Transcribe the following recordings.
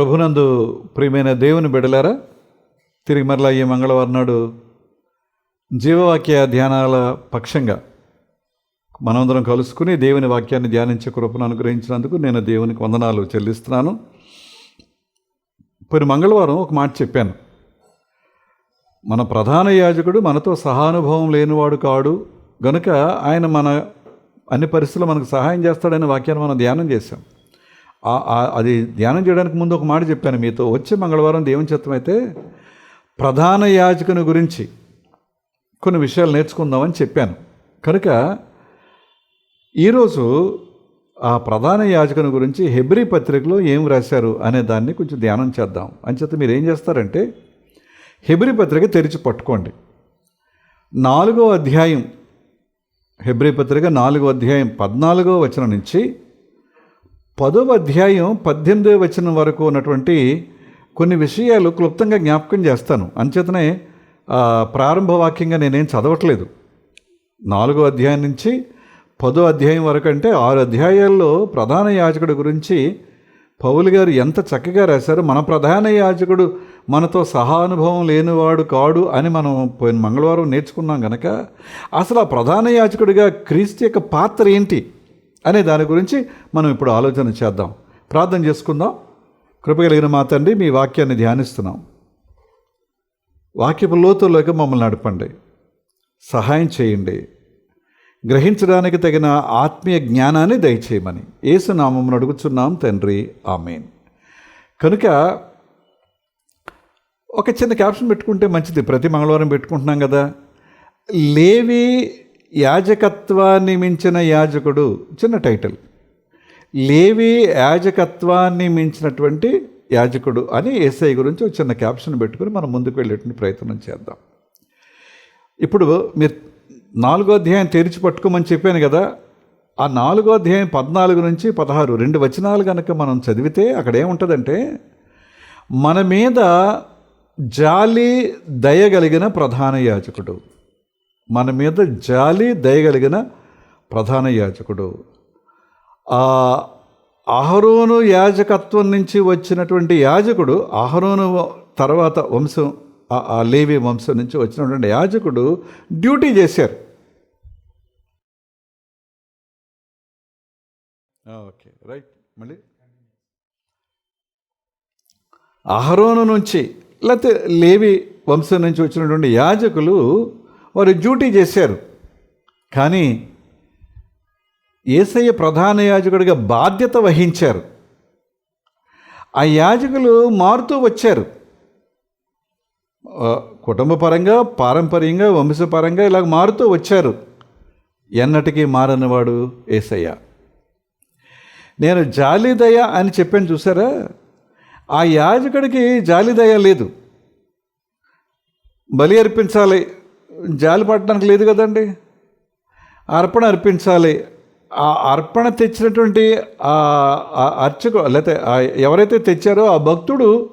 ప్రభునందు ప్రియమైన దేవుని బిడలారా తిరిగి మరలా ఈ మంగళవారం నాడు జీవవాక్య ధ్యానాల పక్షంగా మనందరం కలుసుకుని దేవుని వాక్యాన్ని ధ్యానించే కృపను అనుగ్రహించినందుకు నేను దేవునికి వందనాలు చెల్లిస్తున్నాను. పోయిన మంగళవారం ఒక మాట చెప్పాను. మన ప్రధాన యాజకుడు మనతో సహానుభవం లేనివాడు కాడు గనుక ఆయన మన అన్ని పరిస్థితుల్లో మనకు సహాయం చేస్తాడనే వాక్యాన్ని మనం ధ్యానం చేశాం. అది ధ్యానం చేయడానికి ముందు ఒక మాట చెప్పాను మీతో. వచ్చే మంగళవారం దేవుని చిత్తం అయితే ప్రధాన యాజకుని గురించి కొన్ని విషయాలు నేర్చుకుందామని చెప్పాను. కనుక ఈరోజు ఆ ప్రధాన యాజకుని గురించి హెబ్రి పత్రికలో ఏం రాశారు అనే దాన్ని కొంచెం ధ్యానం చేద్దాం. అంచేత మీరు ఏం చేస్తారంటే హెబ్రి పత్రిక తెరిచి పట్టుకోండి. నాలుగో అధ్యాయం హెబ్రి పత్రిక నాలుగో అధ్యాయం పద్నాలుగో వచనం నుంచి పదవ అధ్యాయం పద్దెనిమిదవ వచనం వరకు ఉన్నటువంటి కొన్ని విషయాలు క్లుప్తంగా జ్ఞాపకం చేస్తాను. అంచేతనే ప్రారంభ వాక్యంగా నేనేం చదవట్లేదు. నాలుగో అధ్యాయం నుంచి పదో అధ్యాయం వరకు అంటే ఆరు అధ్యాయాల్లో ప్రధాన యాజకుడు గురించి పౌలు గారు ఎంత చక్కగా రాశారు. మన ప్రధాన యాజకుడు మనతో సహానుభవం లేనివాడు కాడు అని మనం పోయిన మంగళవారం నేర్చుకున్నాం కనుక అసలు ఆ ప్రధాన యాజకుడిగా క్రీస్తు యొక్క పాత్ర ఏంటి? అనే దాని గురించి మనం ఇప్పుడు ఆలోచన చేద్దాం. ప్రార్థన చేసుకుందాం. కృపగలిగిన మా తండ్రి మీ వాక్యాన్ని ధ్యానిస్తున్నాం. వాక్యపు లోతుల్లోకి మమ్మల్ని నడపండి. సహాయం చేయండి. గ్రహించడానికి తగిన ఆత్మీయ జ్ఞానాన్ని దయచేయమని ఏసునామం అడుగుచున్నాం తండ్రి. ఆమెన్. కనుక ఒక చిన్న క్యాప్షన్ పెట్టుకుంటే మంచిది. ప్రతి మంగళవారం పెట్టుకుంటున్నాం కదా. లేవి యాజకత్వాన్ని మించిన యాజకుడు చిన్న టైటిల్. లేవి యాజకత్వాన్ని మించినటువంటి యాజకుడు అని ఏసఐ గురించి ఒక చిన్న క్యాప్షన్ పెట్టుకుని మనం ముందుకు వెళ్ళేటువంటి ప్రయత్నం చేద్దాం. ఇప్పుడు మీరు నాలుగో అధ్యాయం తెరిచి పట్టుకోమని చెప్పాను కదా ఆ నాలుగో అధ్యాయం పద్నాలుగు నుంచి పదహారు రెండు వచనాలు కనుక మనం చదివితే అక్కడ ఏముంటుందంటే మన మీద జాలి దయగలిగిన ప్రధాన యాజకుడు. మన మీద జాలి దయగలిగిన ప్రధాన యాజకుడు. ఆ ఆహరోను యాజకత్వం నుంచి వచ్చినటువంటి యాజకుడు ఆహరోను తర్వాత వంశం ఆ- ఆ లేవి వంశం నుంచి వచ్చినటువంటి యాజకుడు డ్యూటీ చేశారు. ఓకే రైట్ మళ్ళీ. అహరోను నుంచి లేకపోతే లేవి వంశం నుంచి వచ్చినటువంటి యాజకులు వారు డ్యూటీ చేశారు. కానీ ఏసయ్య ప్రధాన యాజకుడిగా బాధ్యత వహించారు. ఆ యాజకులు మారుతూ వచ్చారు. కుటుంబపరంగా పారంపర్యంగా వంశపరంగా ఇలా మారుతూ వచ్చారు. ఎన్నటికీ మారనివాడు ఏసయ్య. నేను జాలిదయ అని చెప్పాను చూసారా? ఆ యాజకుడికి జాలిదయ లేదు. బలి అర్పించాలి జాలి పట్టడానికి లేదు కదండి. అర్పణ అర్పించాలి. ఆ అర్పణ తెచ్చినటువంటి ఆ అర్చకు లేకపోతే ఎవరైతే తెచ్చారో ఆ భక్తుడు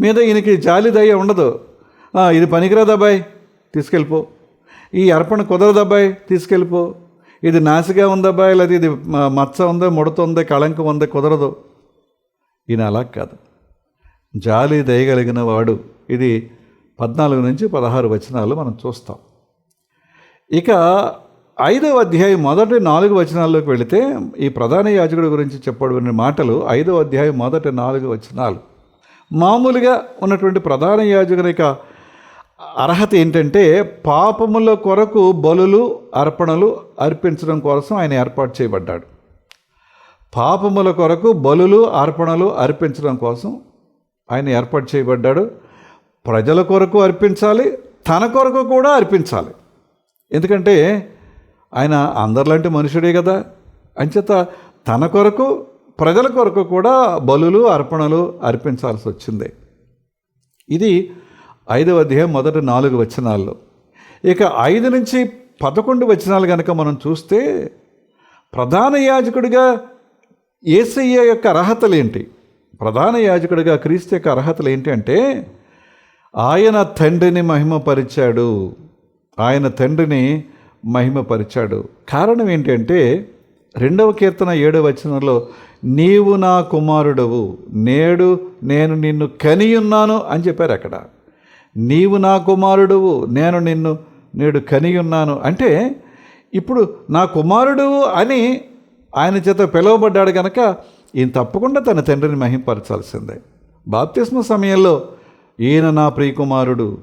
మీద ఈయనకి జాలి దయ ఉండదు. ఇది ఇది పనికిరాదబ్బాయి తీసుకెళ్ళిపో. ఈ అర్పణ కుదరదబ్బాయి తీసుకెళ్ళిపో. ఇది నాసిగా ఉందబ్బాయి లేదా ఇది మచ్చ ఉందా ముడత ఉందా కళంకం ఉందా కుదరదు. ఈయన అలా కాదు. జాలి దయగలిగిన వాడు. ఇది పద్నాలుగు నుంచి పదహారు వచనాలు మనం చూస్తాం. ఇక ఐదవ అధ్యాయం మొదటి నాలుగు వచనాల్లోకి వెళితే ఈ ప్రధాన యాజకుడి గురించి చెప్పబడిన మాటలు ఐదవ అధ్యాయం మొదటి నాలుగు వచనాలు. మామూలుగా ఉన్నటువంటి ప్రధాన యాజకుని యొక్క అర్హత ఏంటంటే పాపముల కొరకు బలులు అర్పణలు అర్పించడం కోసం ఆయన ఏర్పాటు చేయబడ్డాడు. పాపముల కొరకు బలులు అర్పణలు అర్పించడం కోసం ఆయన ఏర్పాటు చేయబడ్డాడు. ప్రజల కొరకు అర్పించాలి తన కొరకు కూడా అర్పించాలి. ఎందుకంటే ఆయన అందరిలాంటి మనుషుడే కదా. అంచేత తన కొరకు ప్రజల కొరకు కూడా బలులు అర్పణలు అర్పించాల్సి వచ్చింది. ఇది ఐదవ అధ్యాయం మొదటి నాలుగు వచనాల్లో. ఇక ఐదు నుంచి పదకొండు వచనాలు కనుక మనం చూస్తే ప్రధాన యాజకుడిగా ఏసయ్య యొక్క అర్హతలు ఏంటి ప్రధాన యాజకుడిగా క్రీస్తు యొక్క అర్హతలు ఏంటి అంటే ఆయన తండ్రిని మహిమపరిచాడు. ఆయన తండ్రిని మహిమపరిచాడు. కారణం ఏంటంటే రెండవ కీర్తన ఏడవ వచనంలో నీవు నా కుమారుడవు నేడు నేను నిన్ను కనియున్నాను అని చెప్పారు అక్కడ. నీవు నా కుమారుడువు నేను నిన్ను నేడు కనియున్నాను అంటే ఇప్పుడు నా కుమారుడు అని ఆయన చేత పిలువబడ్డాడు కనుక ఈయన తప్పకుండా తన తండ్రిని మహింపరచాల్సిందే. బాప్తిస్మ సమయంలో ఈయన నా ప్రియకుమారుడు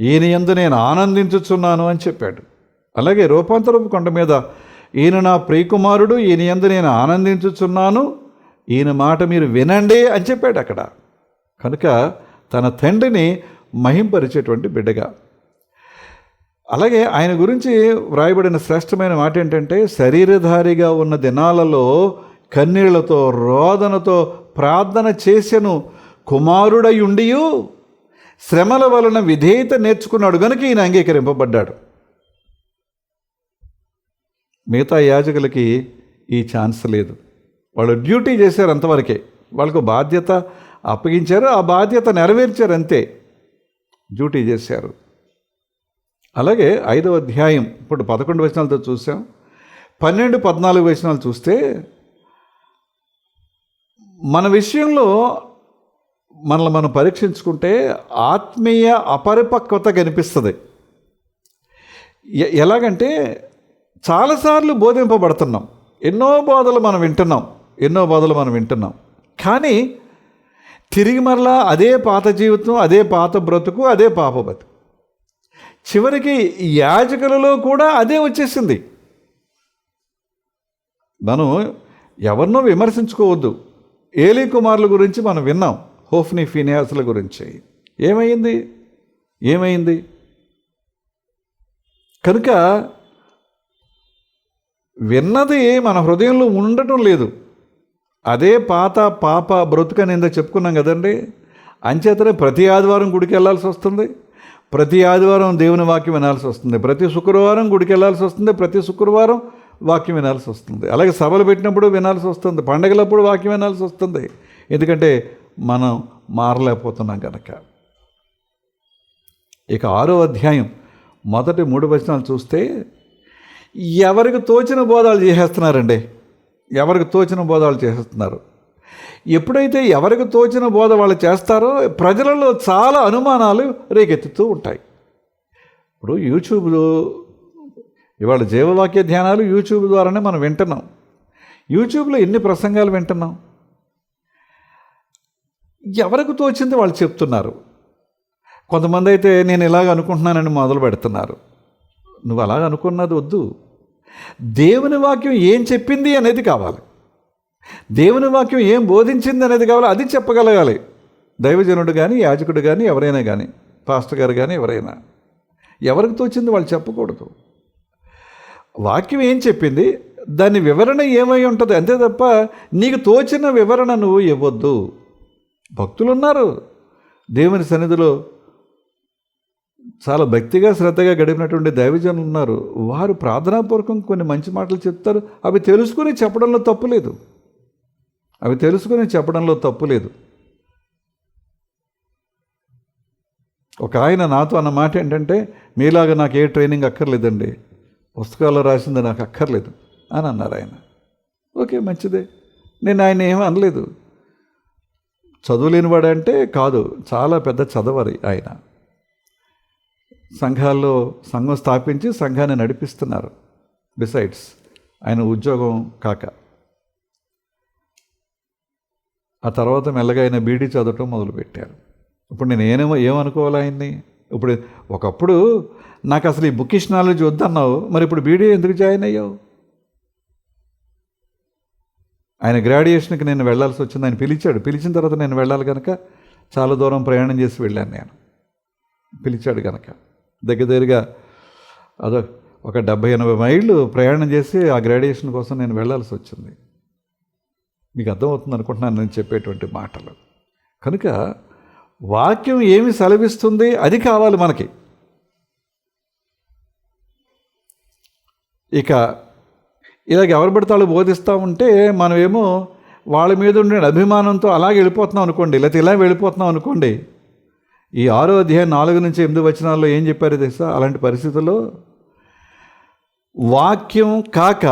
ఈయన యందు నేను ఆనందించుచున్నాను అని చెప్పాడు. అలాగే రూపాంతరపు కొండ మీద ఈయన నా ప్రియకుమారుడు ఈయన యందు నేను ఆనందించుచున్నాను ఈయన మాట మీరు వినండి అని చెప్పాడు అక్కడ. కనుక తన తండ్రిని మహింపరిచేటువంటి బిడ్డగా. అలాగే ఆయన గురించి వ్రాయబడిన శ్రేష్టమైన మాట ఏంటంటే శరీరధారిగా ఉన్న దినాలలో కన్నీళ్ళతో రోదనతో ప్రార్థన చేసెను కుమారుడయుండియు శ్రమల వలన విధేయత నేర్చుకున్నాడు గనుక ఈయన అంగీకరింపబడ్డాడు. మిగతా యాజకులకి ఈ ఛాన్స్ లేదు. వాళ్ళు డ్యూటీ చేశారు అంతవరకే. వాళ్ళకు బాధ్యత అప్పగించారు ఆ బాధ్యత నెరవేర్చారు అంతే. డ్యూటీ చేశారు. అలాగే ఐదవ అధ్యాయం ఇప్పుడు పదకొండు వచనాలతో చూసాం. పన్నెండు పద్నాలుగు వచనాలు చూస్తే మన విషయంలో మనల్ని మనం పరీక్షించుకుంటే ఆత్మీయ అపరిపక్వత కనిపిస్తుంది. ఎలాగంటే చాలాసార్లు బోధింపబడుతున్నాం. ఎన్నో బోధలు మనం వింటున్నాం. ఎన్నో బోధలు మనం వింటున్నాం. కానీ తిరిగి మరలా అదే పాత జీవితం అదే పాత బ్రతుకు అదే పాప బ్రతుకు. చివరికి యాజకులలో కూడా అదే వచ్చేసింది. మనం ఎవరినో విమర్శించుకోవద్దు. ఏలీ కుమారుల గురించి మనం విన్నాం. హోఫ్ని ఫినియాసుల గురించి. ఏమైంది? ఏమైంది? కనుక విన్నది మన హృదయంలో ఉండటం లేదు. అదే పాత పాప బ్రతుకని ఇంత చెప్పుకున్నాం కదండి. అంచేతనే ప్రతి ఆదివారం గుడికి వెళ్ళాల్సి వస్తుంది. ప్రతి ఆదివారం దేవుని వాక్యం వినాల్సి వస్తుంది. ప్రతి శుక్రవారం గుడికి వెళ్ళాల్సి వస్తుంది. ప్రతి శుక్రవారం వాక్యం వినాల్సి వస్తుంది. అలాగే సభలు పెట్టినప్పుడు వినాల్సి వస్తుంది. పండగలప్పుడు వాక్యం వినాల్సి వస్తుంది. ఎందుకంటే మనం మారలేకపోతున్నాం కనుక ఇక ఆరో అధ్యాయం మొదటి మూడు వచనాలు చూస్తే ఎవరికి తోచిన బోధాలు చేసేస్తున్నారండి? ఎవరికి తోచిన బోధాలు చేసేస్తున్నారు? ఎప్పుడైతే ఎవరికి తోచిన బోధ వాళ్ళు చేస్తారో ప్రజలలో చాలా అనుమానాలు రేకెత్తుతూ ఉంటాయి. ఇప్పుడు యూట్యూబ్లో ఇవాళ జీవవాక్య ధ్యానాలు యూట్యూబ్ ద్వారానే మనం వింటున్నాం. యూట్యూబ్లో ఎన్ని ప్రసంగాలు వింటున్నాం? ఎవరికి తోచింది వాళ్ళు చెప్తున్నారు. కొంతమంది అయితే నేను ఇలాగ అనుకుంటున్నానని మొదలు పెడుతున్నారు. నువ్వు అలాగ అనుకున్నది వద్దు. దేవుని వాక్యం ఏం చెప్పింది అనేది కావాలి. దేవుని వాక్యం ఏం బోధించింది అనేది కావాలి. అది చెప్పగలగాలి. దైవజనుడు కానీ యాజకుడు కానీ ఎవరైనా కానీ పాస్టర్ గారు కానీ ఎవరైనా. ఎవరికి తోచింది వాళ్ళు చెప్పకూడదు. వాక్యం ఏం చెప్పింది? దాని వివరణ ఏమై ఉంటుంది? అంతే తప్ప నీకు తోచిన వివరణ నువ్వు ఇవ్వద్దు. భక్తులు ఉన్నారు దేవుని సన్నిధిలో చాలా భక్తిగా శ్రద్ధగా గడిపినటువంటి దైవజనులు ఉన్నారు. వారు ప్రార్థనాపూర్వకం కొన్ని మంచి మాటలు చెప్తారు. అవి తెలుసుకుని చెప్పడంలో తప్పు లేదు. అవి తెలుసుకుని చెప్పడంలో తప్పు లేదు. ఒక ఆయన నాతో అన్న మాట ఏంటంటే మీలాగా నాకు ఏ ట్రైనింగ్ అక్కర్లేదండి. పుస్తకాల్లో రాసింది నాకు అక్కర్లేదు. అని అన్నారు ఆయన. ఓకే మంచిదే. నేను ఆయన ఏమీ అనలేదు. చదువులేనివాడంటే కాదు చాలా పెద్ద చదవరి ఆయన. సంఘాల్లో సంఘం స్థాపించి సంఘాన్ని నడిపిస్తున్నారు. బిసైడ్స్ ఆయన ఉద్యోగం కాక. ఆ తర్వాత మెల్లగా ఆయన బీడీ చదవటం మొదలుపెట్టారు. ఇప్పుడు నేను ఏమో ఏమనుకోవాలి ఆయన్ని? ఇప్పుడు ఒకప్పుడు నాకు అసలు ఈ బుకిష్ నాలెడ్జ్ వద్దన్నావు మరి ఇప్పుడు బీడీ ఎందుకు జాయిన్ అయ్యావు? ఆయన గ్రాడ్యుయేషన్కి నేను వెళ్ళాల్సి వచ్చింది. ఆయన పిలిచాడు. పిలిచిన తర్వాత నేను వెళ్ళాలి కనుక చాలా దూరం ప్రయాణం చేసి వెళ్ళాను నేను. పిలిచాడు కనుక దగ్గర దగ్గరగా అదో ఒక డెబ్బై ఎనభై మైళ్ళు ప్రయాణం చేసి ఆ గ్రాడ్యుయేషన్ కోసం నేను వెళ్ళాల్సి వచ్చింది. మీకు అర్థమవుతుంది అనుకుంటున్నాను నేను చెప్పేటువంటి మాటలు. కనుక వాక్యం ఏమి సెలవిస్తుంది? అది కావాలి మనకి. ఇక ఇలాగ ఎవరు పడితే వాళ్ళు బోధిస్తూ ఉంటే మనమేమో వాళ్ళ మీద ఉండే అభిమానంతో అలాగే వెళ్ళిపోతున్నాం అనుకోండి లేకపోతే ఇలా వెళ్ళిపోతున్నాం అనుకోండి. ఈ ఆరో అధ్యాయం నాలుగు నుంచి ఎనిమిది వచనాల్లో ఏం చెప్పారు తెలుసా? అలాంటి పరిస్థితుల్లో వాక్యం కాక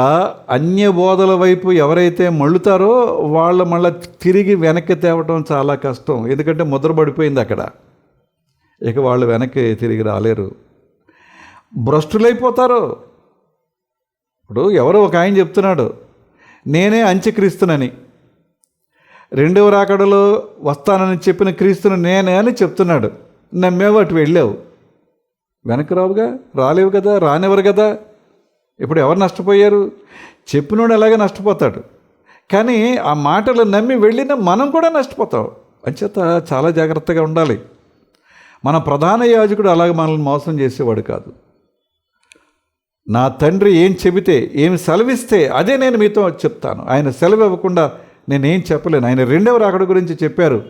అన్య బోధల వైపు ఎవరైతే మళ్ళుతారో వాళ్ళు మళ్ళీ తిరిగి వెనక్కి తేవటం చాలా కష్టం. ఎందుకంటే ముద్ర పడిపోయింది అక్కడ. ఇక వాళ్ళు వెనక్కి తిరిగి రాలేరు. భ్రష్టులైపోతారు. ఇప్పుడు ఎవరో ఒక ఆయన చెప్తున్నాడు నేనే అంత్యక్రీస్తునని. రెండవ రాకడలో వస్తానని చెప్పిన క్రీస్తును నేనే అని చెప్తున్నాడు. నమ్మేవు అటు వెళ్ళావు. వెనక్కి రావుగా రాలేవు కదా రానివ్వరు కదా. ఇప్పుడు ఎవరు నష్టపోయారు? చెప్పినోడు అలాగే నష్టపోతాడు? కానీ ఆ మాటలు నమ్మి వెళ్ళిన మనం కూడా నష్టపోతాం. అంచేత చాలా జాగ్రత్తగా ఉండాలి. మన ప్రధాన యాజకుడు అలాగే మనల్ని మోసం చేసేవాడు కాదు. నా తండ్రి ఏం చెబితే ఏమి సెలవిస్తే అదే నేను మీతో చెప్తాను. ఆయన సెలవు ఇవ్వకుండా నేనేం చెప్పలేను. ఆయన రెండవ రాకడ గురించి చెప్పారు.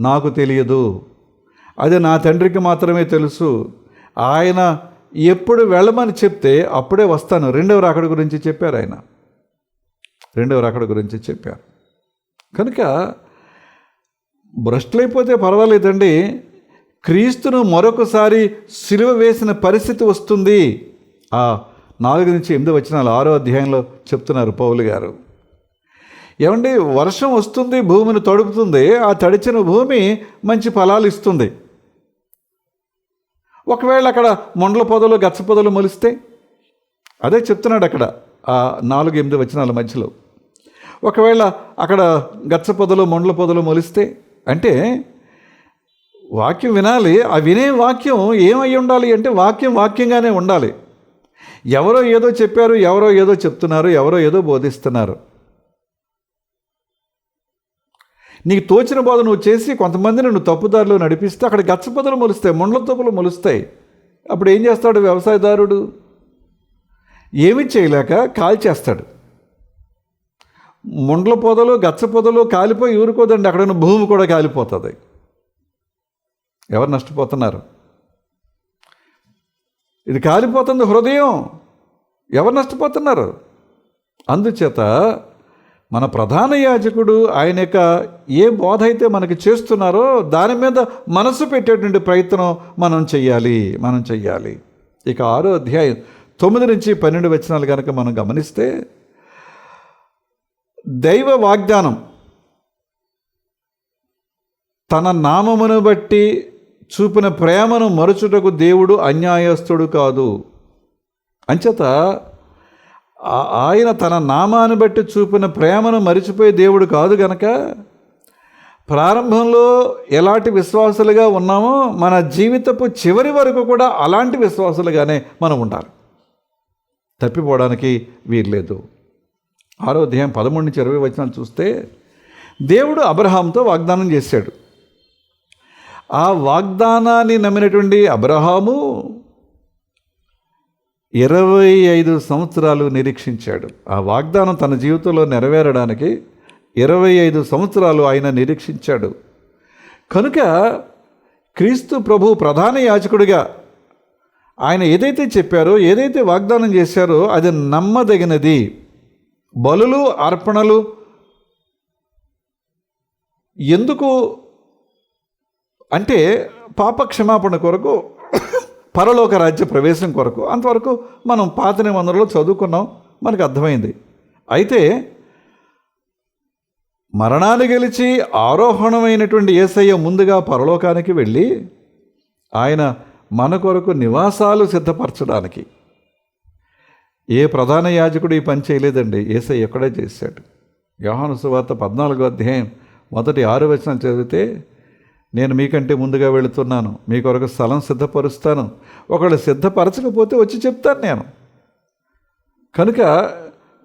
నాకు తెలియదు. అది నా తండ్రికి మాత్రమే తెలుసు. ఆయన ఎప్పుడు వెళ్ళమని చెప్తే అప్పుడే వస్తాను. రెండవ రాకడ గురించి చెప్పారు ఆయన. రెండవ రాకడ గురించి చెప్పారు. కనుక భ్రష్టులైపోతే పర్వాలేదండి. క్రీస్తును మరొకసారి సిలువ వేసిన పరిస్థితి వస్తుంది. ఆ నాలుగు నుంచి ఎనిమిది వచ్చినాలు ఆరో అధ్యాయంలో చెప్తున్నారు పౌలు గారు. ఏమండి వర్షం వస్తుంది భూమిని తడుపుతుంది ఆ తడిచిన భూమి మంచి ఫలాలు ఇస్తుంది. ఒకవేళ అక్కడ మొండల పొదలు గచ్చ పొదలు మొలిస్తే? అదే చెప్తున్నాడు అక్కడ ఆ నాలుగు ఎనిమిది వచనాల మధ్యలో. ఒకవేళ అక్కడ గచ్చ పొదలు మొండల పొదలు మొలిస్తే? అంటే వాక్యం వినాలి ఆ వినే వాక్యం ఏమై ఉండాలి అంటే వాక్యం వాక్యంగానే ఉండాలి. ఎవరో ఏదో చెప్పారు ఎవరో ఏదో చెప్తున్నారు ఎవరో ఏదో బోధిస్తున్నారు. నీకు తోచిన బోధ నువ్వు చేసి కొంతమందిని నువ్వు తప్పుదారిలో నడిపిస్తే అక్కడ గచ్చపదలు మొలుస్తాయి ముండ్ల తప్పులు మొలుస్తాయి. అప్పుడు ఏం చేస్తాడు వ్యవసాయదారుడు? ఏమి చేయలేక కాల్చేస్తాడు ముండ్ల పొదలు గచ్చ పొదలు కాలిపోయి ఊరుకోదండి అక్కడ ఉన్న భూమి కూడా కాలిపోతుంది. ఎవరు నష్టపోతున్నారు? ఇది కాలిపోతుంది హృదయం. ఎవరు నష్టపోతున్నారు? అందుచేత మన ప్రధాన యాజకుడు ఆయన యొక్క ఏ బోధ అయితే మనకి చేస్తున్నారో దాని మీద మనసు పెట్టేటువంటి ప్రయత్నం మనం చెయ్యాలి మనం చెయ్యాలి. ఇక ఆరో అధ్యాయం తొమ్మిది నుంచి పన్నెండు వచనాలు కనుక మనం గమనిస్తే దైవ వాగ్దానం తన నామమును బట్టి చూపిన ప్రేమను మరుచుటకు దేవుడు అన్యాయస్తుడు కాదు. అంచేత ఆయన తన నామాన్ని బట్టి చూపిన ప్రేమను మరిచిపోయే దేవుడు కాదు గనక ప్రారంభంలో ఎలాంటి విశ్వాసులుగా ఉన్నామో మన జీవితపు చివరి వరకు కూడా అలాంటి విశ్వాసులుగానే మనం ఉండాలి. తప్పిపోవడానికి వీర్లేదు ఆరో అధ్యాయం పదమూడు నుంచి ఇరవై వచనాలు చూస్తే దేవుడు అబ్రహాంతో వాగ్దానం చేశాడు. ఆ వాగ్దానాన్ని నమ్మినటువంటి అబ్రహాము ఇరవై ఐదు సంవత్సరాలు నిరీక్షించాడు. ఆ వాగ్దానం తన జీవితంలో నెరవేరడానికి ఇరవై ఐదు సంవత్సరాలు ఆయన నిరీక్షించాడు. కనుక క్రీస్తు ప్రభు ప్రధాన యాచకుడిగా ఆయన ఏదైతే చెప్పారో ఏదైతే వాగ్దానం చేశారో అది నమ్మదగినది. బలులు అర్పణలు ఎందుకు అంటే పాప క్షమాపణ కొరకు పరలోక రాజ్య ప్రవేశం కొరకు అంతవరకు మనం పాత నిబంధనలో చదువుకున్నాం మనకు అర్థమైంది. అయితే మరణాన్ని గెలిచి ఆరోహణమైనటువంటి ఏసయ్య ముందుగా పరలోకానికి వెళ్ళి ఆయన మన కొరకు నివాసాలు సిద్ధపరచడానికి. ఏ ప్రధాన యాజకుడు ఈ పని చేయలేదండి. ఏసయ్య ఎక్కడే చేశాడు. యోహాను సువార్త పద్నాలుగో అధ్యాయం మొదటి ఆరు వచనం చదివితే నేను మీకంటే ముందుగా వెళుతున్నాను. మీ కొరకు స్థలం సిద్ధపరుస్తాను. ఒకళ్ళు సిద్ధపరచకపోతే వచ్చి చెప్తాను నేను. కనుక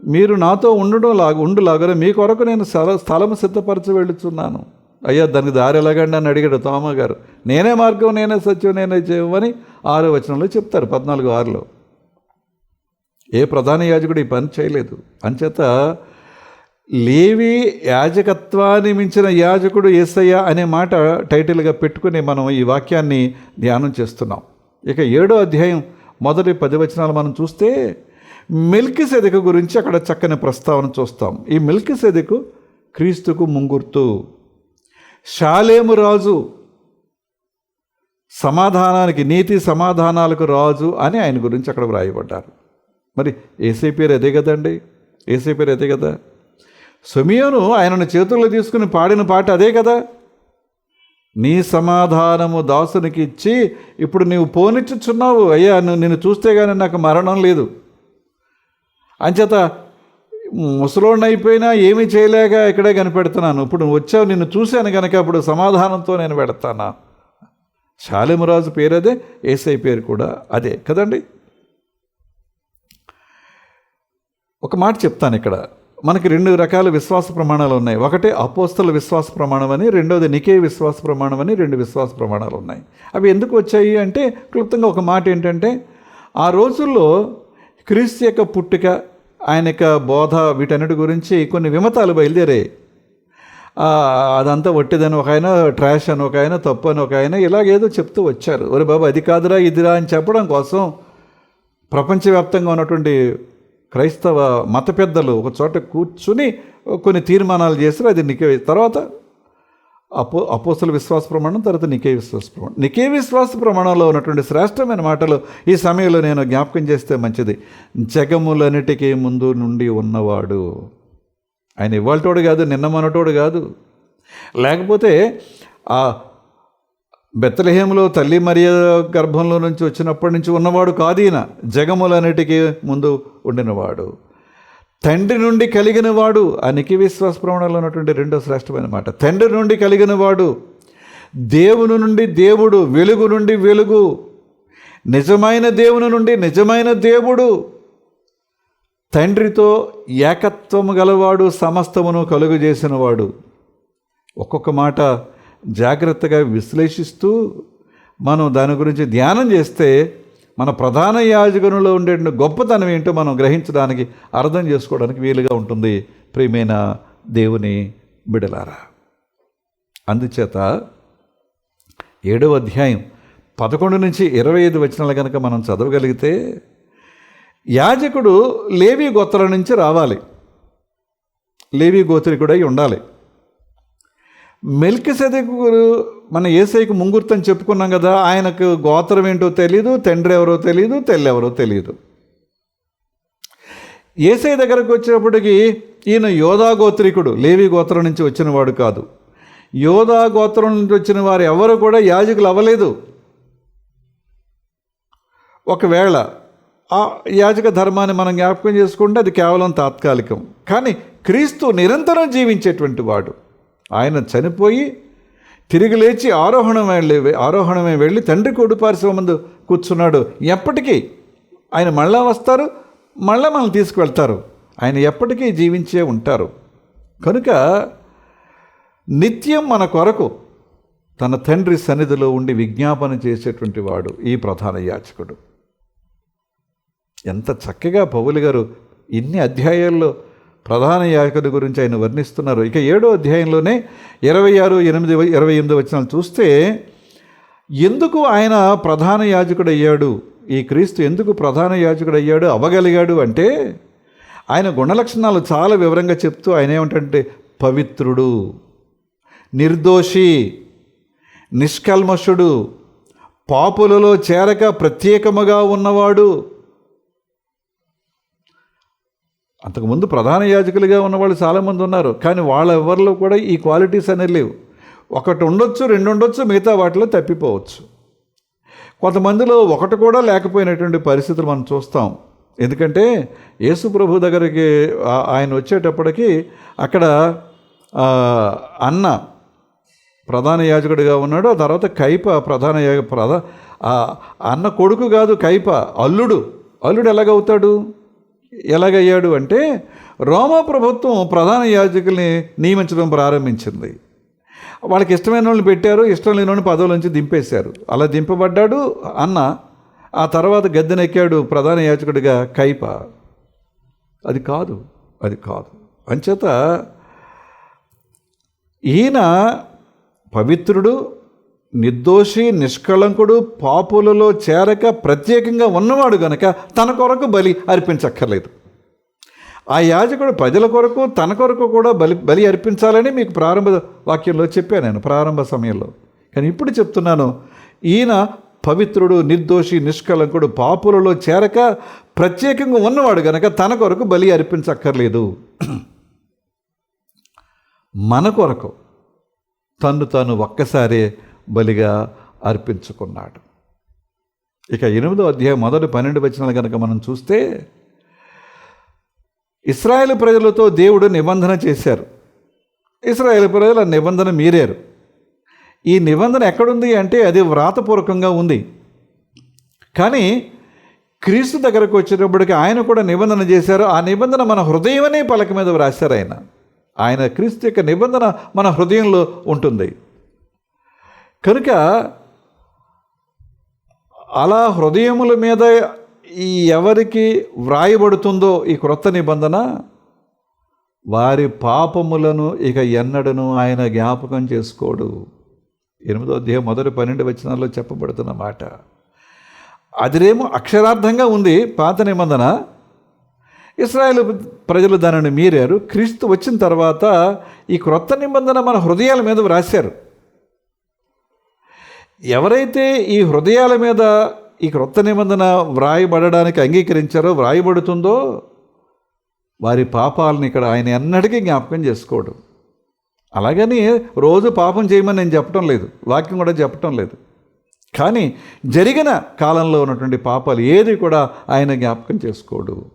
మీరు నాతో ఉండడం లాగా ఉండులాగా మీ కొరకు నేను స్థల స్థలం సిద్ధపరచి వెళుతున్నాను. అయ్యా దానికి దారి ఎలాగండి అని అడిగాడు తోమ గారు. నేనే మార్గం నేనే సత్యం నేనే చేయమని ఆరో వచనంలో చెప్తారు పద్నాలుగు ఆరులో. ఏ ప్రధాన యాజకుడు ఈ పని చేయలేదు. అంచేత లేవి యాజకత్వాన్ని మించిన యాజకుడు ఏసయ్య అనే మాట టైటిల్గా పెట్టుకుని మనం ఈ వాక్యాన్ని ధ్యానం చేస్తున్నాం. ఇక ఏడో అధ్యాయం మొదటి పది వచనాలు మనం చూస్తే మిల్కి సెదకు గురించి అక్కడ చక్కని ప్రస్తావన చూస్తాం. ఈ మిల్కి సెదకు క్రీస్తుకు ముంగుర్తు షాలేము రాజు సమాధానానికి నీతి సమాధానాలకు రాజు అని ఆయన గురించి అక్కడ వ్రాయబడ్డారు. మరి ఏసీ పేరు అదే కదండి? ఏసీ పేరు అదే కదా? సుమియోను ఆయనను చేతుల్లో తీసుకుని పాడిన పాట అదే కదా? నీ సమాధానము దాసునికి ఇచ్చి ఇప్పుడు నీవు పోనిచ్చుచున్నావు. అయ్యా నువ్వు నిన్ను చూస్తే కానీ నాకు మరణం లేదు. అంచేత ముసలోడిని అయిపోయినా ఏమీ చేయలేక ఇక్కడే కనిపెడుతున్నాను. ఇప్పుడు నువ్వు వచ్చావు నిన్ను చూశాను కనుక ఇప్పుడు సమాధానంతో నేను పెడతానా? శాలిమరాజు పేరు అదే ఏసై పేరు కూడా అదే కదండి? ఒక మాట చెప్తాను ఇక్కడ. మనకి రెండు రకాల విశ్వాస ప్రమాణాలు ఉన్నాయి. ఒకటి అపోస్తల విశ్వాస ప్రమాణం అని రెండవది నికే విశ్వాస ప్రమాణం అని రెండు విశ్వాస ప్రమాణాలు ఉన్నాయి. అవి ఎందుకు వచ్చాయి అంటే క్లుప్తంగా ఒక మాట ఏంటంటే ఆ రోజుల్లో క్రీస్తు యొక్క పుట్టుక ఆయన యొక్క బోధ వీటన్నిటి గురించి కొన్ని విమతాలు బయలుదేరాయి. అదంతా ఒట్టిదని ఒక ఆయన ట్రాష్ అని ఒక ఆయన తప్పు అని ఒక ఆయన ఇలాగేదో చెప్తూ వచ్చారు. ఒరే బాబు అది కాదురా ఇదిరా అని చెప్పడం కోసం ప్రపంచవ్యాప్తంగా ఉన్నటువంటి క్రైస్తవ మత పెద్దలు ఒక చోట కూర్చుని కొన్ని తీర్మానాలు చేశారు అది నికే తర్వాత అపో అపోసల విశ్వాస ప్రమాణం తర్వాత నికే విశ్వాస ప్రమాణం. నికే విశ్వాస ప్రమాణంలో ఉన్నటువంటి శ్రేష్టమైన మాటలు ఈ సమయంలో నేను జ్ఞాపకం చేస్తే మంచిది. జగములన్నిటికీ ముందు నుండి ఉన్నవాడు. ఆయన ఇవాళతోడు కాదు నిన్న మనటోడు కాదు. లేకపోతే ఆ బెత్తలహేములో తల్లి మరియ గర్భంలో నుంచి వచ్చినప్పటి నుంచి ఉన్నవాడు కాదు ఈయన. జగములన్నిటికీ ముందు ఉండినవాడు. తండ్రి నుండి కలిగిన వాడు ఆ విశ్వాస ప్రమాణంలో ఉన్నటువంటి రెండో శ్రేష్టమైన మాట. తండ్రి నుండి కలిగిన వాడు దేవుని నుండి దేవుడు వెలుగు నుండి వెలుగు నిజమైన దేవుని నుండి నిజమైన దేవుడు. తండ్రితో ఏకత్వము గలవాడు సమస్తమును కలుగు చేసినవాడు ఒక్కొక్క మాట జాగ్రత్తగా విశ్లేషిస్తూ మనం దాని గురించి ధ్యానం చేస్తే మన ప్రధాన యాజకునిలో ఉండే గొప్పతనం ఏంటో మనం గ్రహించడానికి అర్థం చేసుకోవడానికి వీలుగా ఉంటుంది. ప్రియమైన దేవుని బిడలారా అందుచేత ఏడవ అధ్యాయం పదకొండు నుంచి ఇరవై ఐదు వచనాలు కనుక మనం చదవగలిగితే యాజకుడు లేవి గోత్రం నుంచి రావాలి. లేవి గోత్రికుడై ఉండాలి. మెల్కి మన ఏసైకి ముంగుర్తని చెప్పుకున్నాం కదా ఆయనకు గోత్రం ఏంటో తెలియదు తండ్రి ఎవరో తెలియదు తెల్లెవరో తెలియదు ఏసై దగ్గరకు వచ్చినప్పటికీ ఈయన యోధా గోత్రికుడు లేవి గోత్రం నుంచి వచ్చినవాడు కాదు. యోధా గోత్రం నుంచి వచ్చిన వారు ఎవరు కూడా యాజకులు అవ్వలేదు. ఒకవేళ ఆ యాజక ధర్మాన్ని మనం జ్ఞాపకం చేసుకుంటే అది కేవలం తాత్కాలికం. కానీ క్రీస్తు నిరంతరం జీవించేటువంటి వాడు. ఆయన చనిపోయి తిరిగి లేచి ఆరోహణమే ఆరోహణమే వెళ్ళి తండ్రి కొడు ముందు కూర్చున్నాడు. ఎప్పటికీ ఆయన మళ్ళా వస్తారు మళ్ళా మనల్ని తీసుకువెళ్తారు. ఆయన ఎప్పటికీ జీవించే ఉంటారు. కనుక నిత్యం మన కొరకు తన తండ్రి సన్నిధిలో ఉండి విజ్ఞాపన చేసేటువంటి వాడు ఈ ప్రధాన యాచకుడు. ఎంత చక్కగా పౌలు గారు ఇన్ని అధ్యాయాల్లో ప్రధాన యాజకుడి గురించి ఆయన వర్ణిస్తున్నారు. ఇక ఏడో అధ్యాయంలోనే ఇరవై ఆరు ఎనిమిది ఇరవై ఎనిమిది వచనాలు చూస్తే ఎందుకు ఆయన ప్రధాన యాజకుడు అయ్యాడు ఈ క్రీస్తు ఎందుకు ప్రధాన యాజకుడు అయ్యాడు అవ్వగలిగాడు? అంటే ఆయన గుణలక్షణాలు చాలా వివరంగా చెప్తూ ఆయన ఏమిటంటే పవిత్రుడు నిర్దోషి నిష్కల్మషుడు పాపులలో చేరక ప్రత్యేకముగా ఉన్నవాడు అంతకుముందు ప్రధాన యాజకులుగా ఉన్నవాళ్ళు చాలామంది ఉన్నారు కానీ వాళ్ళ ఎవరిలో కూడా ఈ క్వాలిటీస్ అనేవి లేవు. ఒకటి ఉండొచ్చు రెండు ఉండొచ్చు మిగతా వాటిలో తప్పిపోవచ్చు. కొంతమందిలో ఒకటి కూడా లేకపోయినటువంటి పరిస్థితులు మనం చూస్తాం. ఎందుకంటే యేసు ప్రభు దగ్గరికి ఆయన వచ్చేటప్పటికి అక్కడ అన్న ప్రధాన యాజకుడిగా ఉన్నాడు ఆ తర్వాత కైప ప్రధాన యాజ ప్రధా అన్న కొడుకు కాదు కైప అల్లుడు. అల్లుడు ఎలాగవుతాడు? ఎలాగయ్యాడు అంటే రోమా ప్రభుత్వం ప్రధాన యాజకుల్ని నియమించడం ప్రారంభించింది. వాళ్ళకి ఇష్టమైన వాళ్ళని పెట్టారు ఇష్టం లేని వాళ్ళని పదవుల నుంచి దింపేశారు. అలా దింపబడ్డాడు అన్న ఆ తర్వాత గద్దెనెక్కాడు ప్రధాన యాచకుడిగా కైప. అది కాదు అది కాదు. అంచేత ఈయన పవిత్రుడు నిర్దోషి నిష్కళంకుడు పాపులలో చేరక ప్రత్యేకంగా ఉన్నవాడు గనక తన కొరకు బలి అర్పించక్కర్లేదు. ఆ యాజకుడు ప్రజల కొరకు తన కొరకు కూడా బలి బలి అర్పించాలని మీకు ప్రారంభ వాక్యంలో చెప్పాను నేను ప్రారంభ సమయంలో. కానీ ఇప్పుడు చెప్తున్నాను ఈయన పవిత్రుడు నిర్దోషి నిష్కలంకుడు పాపులలో చేరక ప్రత్యేకంగా ఉన్నవాడు గనక తన కొరకు బలి అర్పించక్కర్లేదు. మన కొరకు తను తాను ఒక్కసారే బలిగా అర్పించుకున్నాడు. ఇక ఎనిమిదో అధ్యాయం మొదటి పన్నెండు వచనాలు కనుక మనం చూస్తే ఇస్రాయేల్ ప్రజలతో దేవుడు నిబంధన చేశారు. ఇస్రాయేల్ ప్రజలు ఆ నిబంధన మీరారు? ఈ నిబంధన ఎక్కడుంది అంటే అది వ్రాతపూర్వకంగా ఉంది. కానీ క్రీస్తు దగ్గరకు వచ్చేటప్పటికి ఆయన కూడా నిబంధన చేశారు. ఆ నిబంధన మన హృదయమనే పలక మీద వ్రాశారు ఆయన. ఆయన క్రీస్తు యొక్క నిబంధన మన హృదయంలో ఉంటుంది. కనుక అలా హృదయముల మీద ఈ ఎవరికి వ్రాయబడుతుందో ఈ క్రొత్త నిబంధన వారి పాపములను ఇక ఎన్నడను ఆయన జ్ఞాపకం చేసుకోడు. ఎనిమిదో అధ్యాయం మొదటి పన్నెండు వచనాల్లో చెప్పబడుతున్న మాట. అదిరేమో అక్షరార్థంగా ఉంది పాత నిబంధన. ఇస్రాయేల్ ప్రజలు దానిని మీరారు. క్రీస్తు వచ్చిన తర్వాత ఈ క్రొత్త నిబంధన మన హృదయాల మీద వ్రాశారు. ఎవరైతే ఈ హృదయాల మీద ఈ క్రొత్త నిబంధన వ్రాయబడడానికి అంగీకరించారో వ్రాయబడుతుందో వారి పాపాలను ఇక్కడ ఆయన ఎన్నటికీ జ్ఞాపకం చేసుకోడు. అలాగని రోజు పాపం చేయమని నేను చెప్పటం లేదు వాక్యం కూడా చెప్పటం లేదు. కానీ జరిగిన కాలంలో ఉన్నటువంటి పాపాలు ఏది కూడా ఆయన జ్ఞాపకం చేసుకోడు.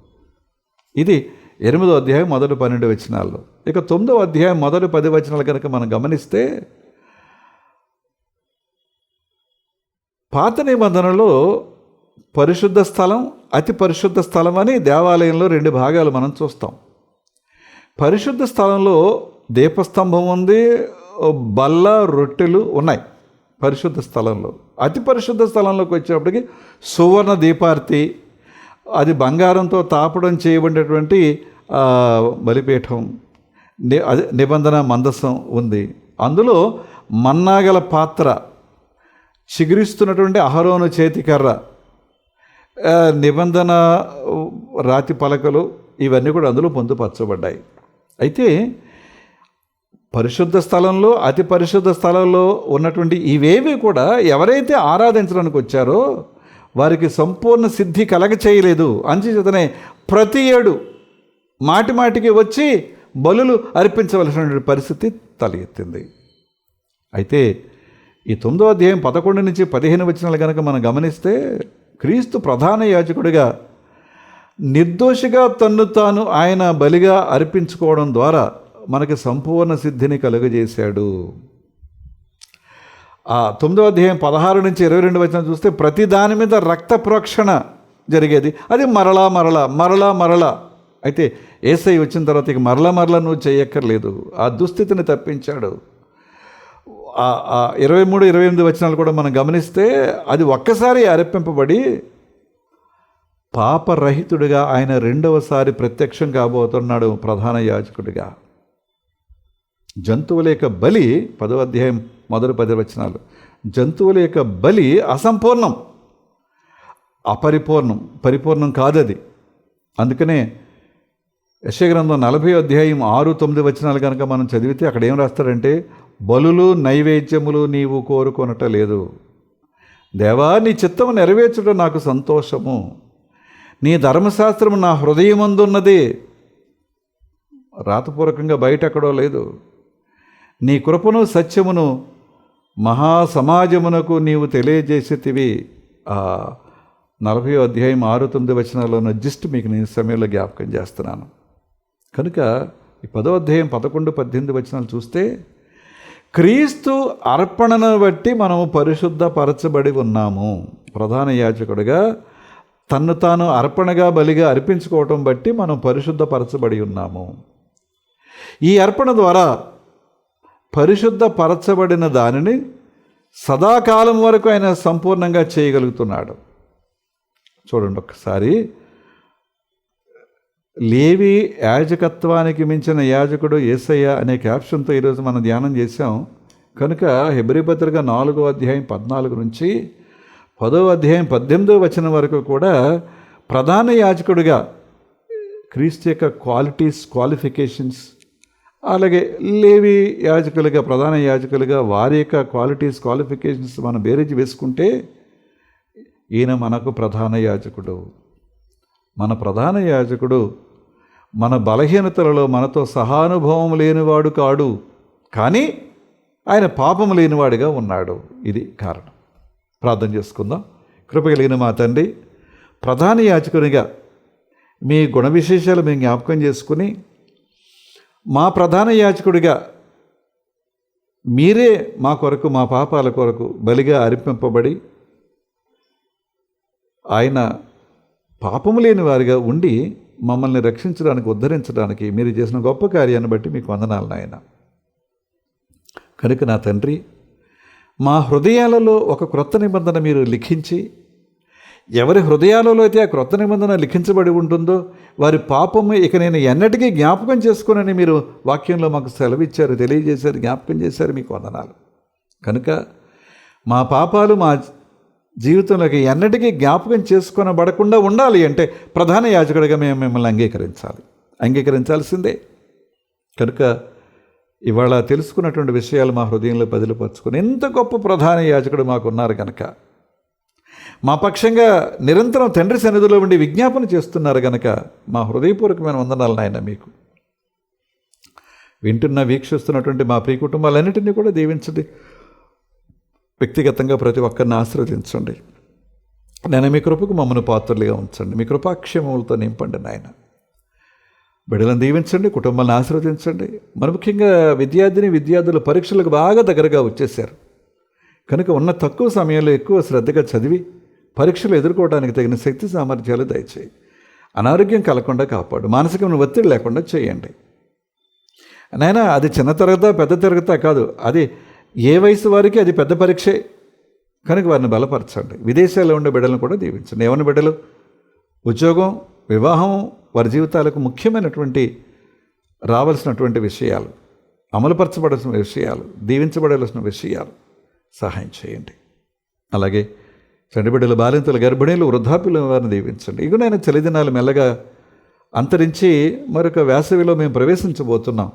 ఇది ఎనిమిదో అధ్యాయం మొదటి పన్నెండు వచనాల్లో. ఇక తొమ్మిదో అధ్యాయం మొదటి పది వచనాలు కనుక మనం గమనిస్తే పాత నిబంధనలో పరిశుద్ధ స్థలం అతి పరిశుద్ధ స్థలం అని దేవాలయంలో రెండు భాగాలు మనం చూస్తాం. పరిశుద్ధ స్థలంలో దీపస్తంభం ఉంది బల్ల రొట్టెలు ఉన్నాయి పరిశుద్ధ స్థలంలో. అతి పరిశుద్ధ స్థలంలోకి వచ్చేటప్పటికి సువర్ణ దీపార్తి అది బంగారంతో తాపడం చేయబడినటువంటి బలిపీఠం ని- నిబంధన మందసం ఉంది. అందులో మన్నాగల పాత్ర చిగురిస్తున్నటువంటి అహరోను చేతికర్ర నిబంధన రాతి పలకలు ఇవన్నీ కూడా అందులో పొందుపరచబడ్డాయి. అయితే పరిశుద్ధ స్థలంలో అతి పరిశుద్ధ స్థలంలో ఉన్నటువంటి ఇవేవి కూడా ఎవరైతే ఆరాధించడానికి వచ్చారో వారికి సంపూర్ణ సిద్ధి కలగ చేయలేదు. అంచేతనే ప్రతి ఏడు మాటి మాటికి వచ్చి బలులు అర్పించవలసినటువంటి పరిస్థితి తలెత్తింది. అయితే ఈ తొమ్మిదో అధ్యాయం పదకొండు నుంచి పదిహేను వచనాలు కనుక మనం గమనిస్తే క్రీస్తు ప్రధాన యాజకుడిగా నిర్దోషిగా తన్ను తాను ఆయన బలిగా అర్పించుకోవడం ద్వారా మనకి సంపూర్ణ సిద్ధిని కలుగజేశాడు. ఆ తొమ్మిదో అధ్యాయం పదహారు నుంచి ఇరవై రెండు వచ్చిన చూస్తే ప్రతి దాని మీద రక్త ప్రోక్షణ జరిగేది. అది మరలా మరలా మరలా మరలా. అయితే ఏసై వచ్చిన తర్వాత ఇక మరలా మరలా నువ్వు చేయక్కర్లేదు. ఆ దుస్థితిని తప్పించాడు. ఇరవై మూడు ఇరవై ఎనిమిది వచనాలు కూడా మనం గమనిస్తే అది ఒక్కసారి అర్పింపబడి పాపరహితుడిగా ఆయన రెండవసారి ప్రత్యక్షం కాబోతున్నాడు ప్రధాన యాజకుడిగా. జంతువుల యొక్క బలి పదో అధ్యాయం మొదటి పది వచనాలు జంతువుల యొక్క బలి అసంపూర్ణం అపరిపూర్ణం పరిపూర్ణం కాదది. అందుకనే యశగ్రంథం నలభై అధ్యాయం ఆరు తొమ్మిది వచనాలు కనుక మనం చదివితే అక్కడ ఏం రాస్తారంటే బలులు నైవేద్యములు నీవు కోరుకొనట లేదు. దేవా నీ చిత్తము నెరవేర్చడం నాకు సంతోషము. నీ ధర్మశాస్త్రము నా హృదయమందున్నది. రాతపూర్వకంగా బయట ఎక్కడో లేదు. నీ కృపను సత్యమును మహాసమాజమునకు నీవు తెలియజేసేటివి. ఆ నలభై అధ్యాయం ఆరు తొమ్మిది వచనాల్లో ఉన్న జిస్ట్ మీకు నేను సమయంలో జ్ఞాపకం చేస్తున్నాను. కనుక ఈ పదో అధ్యాయం పదకొండు పద్దెనిమిది వచనాలు చూస్తే క్రీస్తు అర్పణను బట్టి మనము పరిశుద్ధపరచబడి ఉన్నాము. ప్రధాన యాచకుడుగా తన్ను తాను అర్పణగా బలిగా అర్పించుకోవటం బట్టి మనం పరిశుద్ధపరచబడి ఉన్నాము. ఈ అర్పణ ద్వారా పరిశుద్ధపరచబడిన దానిని సదాకాలం వరకు ఆయన సంపూర్ణంగా చేయగలుగుతున్నాడు. చూడండి ఒకసారి లేవి యాజకత్వానికి మించిన యాజకుడు ఏసయ్య అనే క్యాప్షన్తో ఈరోజు మనం ధ్యానం చేశాం. కనుక హెబ్రిపత్రిక నాలుగో అధ్యాయం పద్నాలుగు నుంచి పదో అధ్యాయం పద్దెనిమిదో వచ్చిన వరకు కూడా ప్రధాన యాజకుడిగా క్రీస్తు యొక్క క్వాలిటీస్ క్వాలిఫికేషన్స్ అలాగే లేవి యాజకులుగా ప్రధాన యాజకులుగా వారి యొక్క క్వాలిటీస్ క్వాలిఫికేషన్స్ మనం బేరేజ్ వేసుకుంటే ఈయన మనకు ప్రధాన యాజకుడు. మన ప్రధాన యాజకుడు మన బలహీనతలలో మనతో సహానుభవం లేనివాడు కాడు కానీ ఆయన పాపం లేనివాడిగా ఉన్నాడు. ఇది కారణం. ప్రార్థన చేసుకుందాం. కృప కలిగిన మా తండ్రి ప్రధాన యాచకునిగా మీ గుణ విశేషాలు మేము జ్ఞాపకం చేసుకుని మా ప్రధాన యాచకుడిగా మీరే మా కొరకు మా పాపాల కొరకు బలిగా అర్పింపబడి ఆయన పాపము లేని వారిగా ఉండి మమ్మల్ని రక్షించడానికి ఉద్ధరించడానికి మీరు చేసిన గొప్ప కార్యాన్ని బట్టి మీకు వందనాలు నాయన. కనుక నా తండ్రి మా హృదయాలలో ఒక క్రొత్త నిబంధన మీరు లిఖించి ఎవరి హృదయాలలో అయితే ఆ క్రొత్త నిబంధన లిఖించబడి ఉంటుందో వారి పాపము ఇక నేను ఎన్నటికీ జ్ఞాపకం చేసుకోనని మీరు వాక్యంలో మాకు సెలవిచ్చారు తెలియజేశారు జ్ఞాపకం చేశారు మీకు వందనాలు. కనుక మా పాపాలు మా జీవితంలోకి ఎన్నటికీ జ్ఞాపకం చేసుకొనబడకుండా ఉండాలి అంటే ప్రధాన యాజకుడిగా మేము మిమ్మల్ని అంగీకరించాలి. అంగీకరించాల్సిందే. కనుక ఇవాళ తెలుసుకున్నటువంటి విషయాలు మా హృదయంలో బదిలిపరుచుకొని ఎంత గొప్ప ప్రధాన యాజకుడు మాకున్నారు కనుక మా పక్షంగా నిరంతరం తండ్రి సన్నిధిలో ఉండి విజ్ఞాపన చేస్తున్నారు గనక మా హృదయపూర్వకమైన వందనాలు నాయన మీకు. వింటున్న వీక్షిస్తున్నటువంటి మా ప్రియ కుటుంబాలన్నింటినీ కూడా దీవించండి. వ్యక్తిగతంగా ప్రతి ఒక్కరిని ఆశీర్వదించండి నేను మీ కృపకు మమ్మల్ని పాత్రలుగా ఉంచండి. మీ కృపాక్షేమములతో నింపండి నాయన. బిడ్డలను దీవించండి కుటుంబాలను ఆశీర్వదించండి మరి ముఖ్యంగా విద్యార్థిని విద్యార్థులు పరీక్షలకు బాగా దగ్గరగా వచ్చేసారు కనుక ఉన్న తక్కువ సమయంలో ఎక్కువ శ్రద్ధగా చదివి పరీక్షలు ఎదుర్కోవడానికి తగిన శక్తి సామర్థ్యాలు దయచేయి. అనారోగ్యం కలగకుండా కాపాడు. మానసికమైన ఒత్తిడి లేకుండా చేయండి. నాయనా అది చిన్న తరగతా పెద్ద తరగతా కాదు. అది ఏ వయసు వారికి అది పెద్ద పరీక్షే. కనుక వారిని బలపరచండి. విదేశాల్లో ఉండే బిడ్డలను కూడా దీవించండి. ఏమన్నా బిడ్డలు? ఉద్యోగం వివాహం వారి జీవితాలకు ముఖ్యమైనటువంటి రావాల్సినటువంటి విషయాలు అమలుపరచబడాల్సిన విషయాలు దీవించబడాల్సిన విషయాలు సహాయం చేయండి. అలాగే చండిబిడ్డలు బాలింతలు గర్భిణీలు వృద్ధాప్యుల వారిని దీవించండి. ఇక నేను చలిదినాలు మెల్లగా అంతరించి మరొక వేసవిలో మేము ప్రవేశించబోతున్నాం.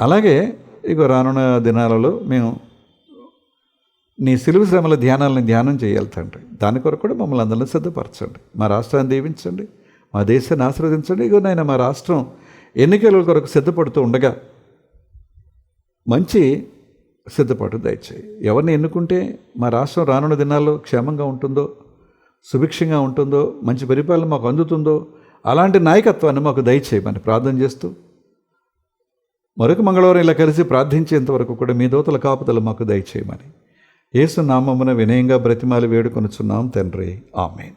అలాగే ఇక రానున్న దినాలలో మేము నీ సిలువ శ్రమల ధ్యానాలను ధ్యానం చేయాలి తండ్రి. దాని కొరకు కూడా మమ్మల్ని అందరినీ సిద్ధపరచండి. మా రాష్ట్రాన్ని దీవించండి. మా దేశాన్ని ఆశీర్వదించండి. ఇగో నాయన మా రాష్ట్రం ఎన్నికల కొరకు సిద్ధపడుతూ ఉండగా మంచి సిద్ధపాటు దయచేయి. ఎవరిని ఎన్నుకుంటే మా రాష్ట్రం రానున్న దినాల్లో క్షేమంగా ఉంటుందో సుభిక్షంగా ఉంటుందో మంచి పరిపాలన మాకు అందుతుందో అలాంటి నాయకత్వాన్ని మాకు దయచేయమని ప్రార్థన చేస్తూ మరొక మంగళవారం ఇలా కలిసి ప్రార్థించేంతవరకు కూడా మీ దోతల కాపుదలు మాకు దయచేయమని. ఏసు నామమున వినయంగా బ్రతిమాలి వేడుకొనుచున్నాం తండ్రి. ఆమెన్.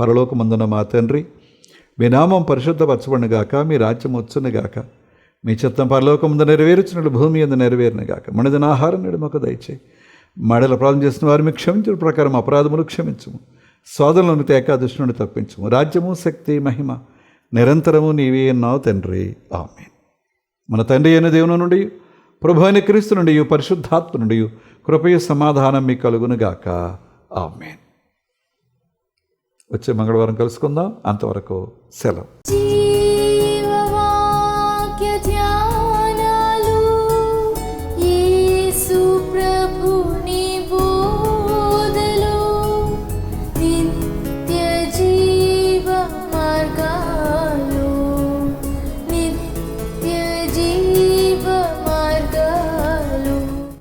పరలోకమందున మా తండ్రి మీ నామం పరిశుద్ధపరచబడిన గాక మీ రాజ్యం వచ్చును గాక మీ చిత్తం పరలోకముందు నెరవేర్చినట్లు భూమి ఎందు నెరవేరిన గాక మనదిన ఆహారం నేడు మాకు దయచేయి. మడల ప్రార్థన చేసిన వారు మీకు క్షమించిన ప్రకారం అపరాధములు క్షమించము. సోదరులను తేకాదృష్టి నుండి తప్పించము. రాజ్యము శక్తి మహిమ నిరంతరము నీవే అన్నావు తండ్రి. ఆమెన్. మన తండ్రి అయిన దేవుని నుండి ప్రభు అయిన క్రీస్తు నుండి పరిశుద్ధాత్మ నుండి కృపయు సమాధానం మీకు కలుగును గాక. ఆమెన్. వచ్చే మంగళవారం కలుసుకుందాం. అంతవరకు సెలవు.